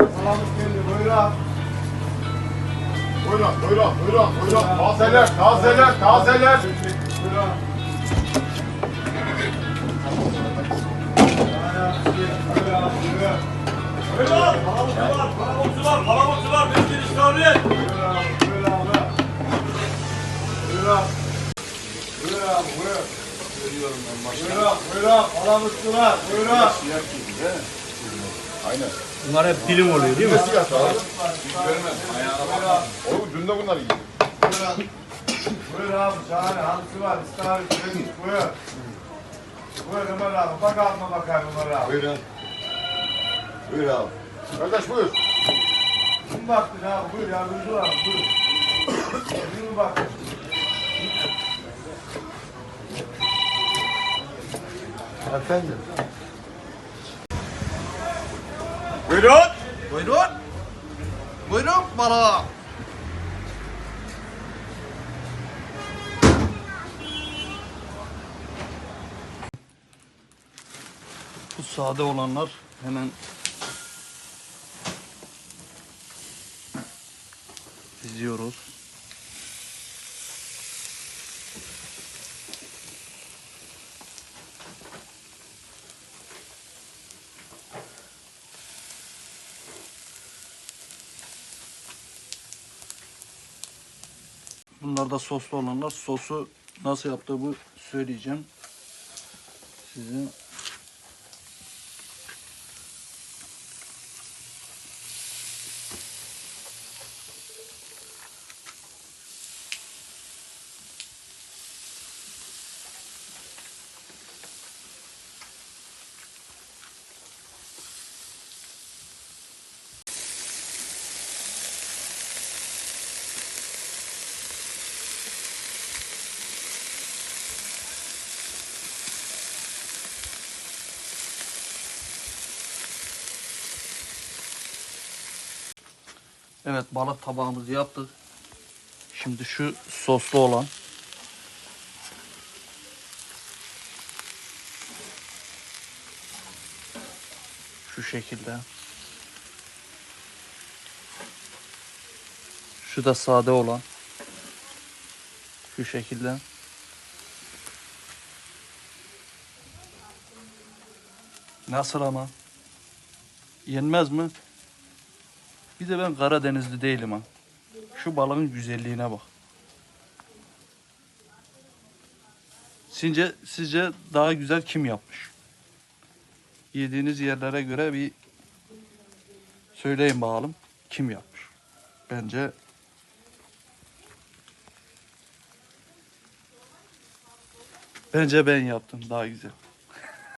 Salamız geldi. Buyurun. Buyurun, buyurun, buyurun, buyurun. Tazeler, tazeler, tazeler. Buyurun. Buyurun. Buyurun. Buyurun. Palamutçular, palamutçular, palamutçular. Mezgin istavrit. Buyur abi, buyur abi. Buyur abi. Buyur abi, buyur. Buyur abi, buyur abi. Aynen. Bunlar hep dilim oluyor değil mi? Siyah abi. Oğlum dün de bunlar giydi. Buyur abi, şahane. Hamsi var, istavrit, yemiş. Buyur. Buyur Ömer abi. Bak abime bakayım Ömer abi. Buyurun. Buyur abi. Kardeş buyur. Kim baktın abi? Buyur yardımcı var. Buyur. Kim baktın? Efendim. Buyurun. Buyurun. Buyurun bana. Bu sade olanlar hemen diziyoruz. Bunlar da soslu olanlar. Sosu nasıl yaptığımı söyleyeceğim. Size Evet balık tabağımızı yaptık. Şimdi şu soslu olan şu şekilde. Şu da sade olan. Şu şekilde. Nasıl ama? Yenmez mi? Bir de ben Karadenizli değilim ha. Şu balığın güzelliğine bak. Sizce, sizce daha güzel kim yapmış? Yediğiniz yerlere göre bir söyleyin bakalım kim yapmış. Bence Bence ben yaptım daha güzel.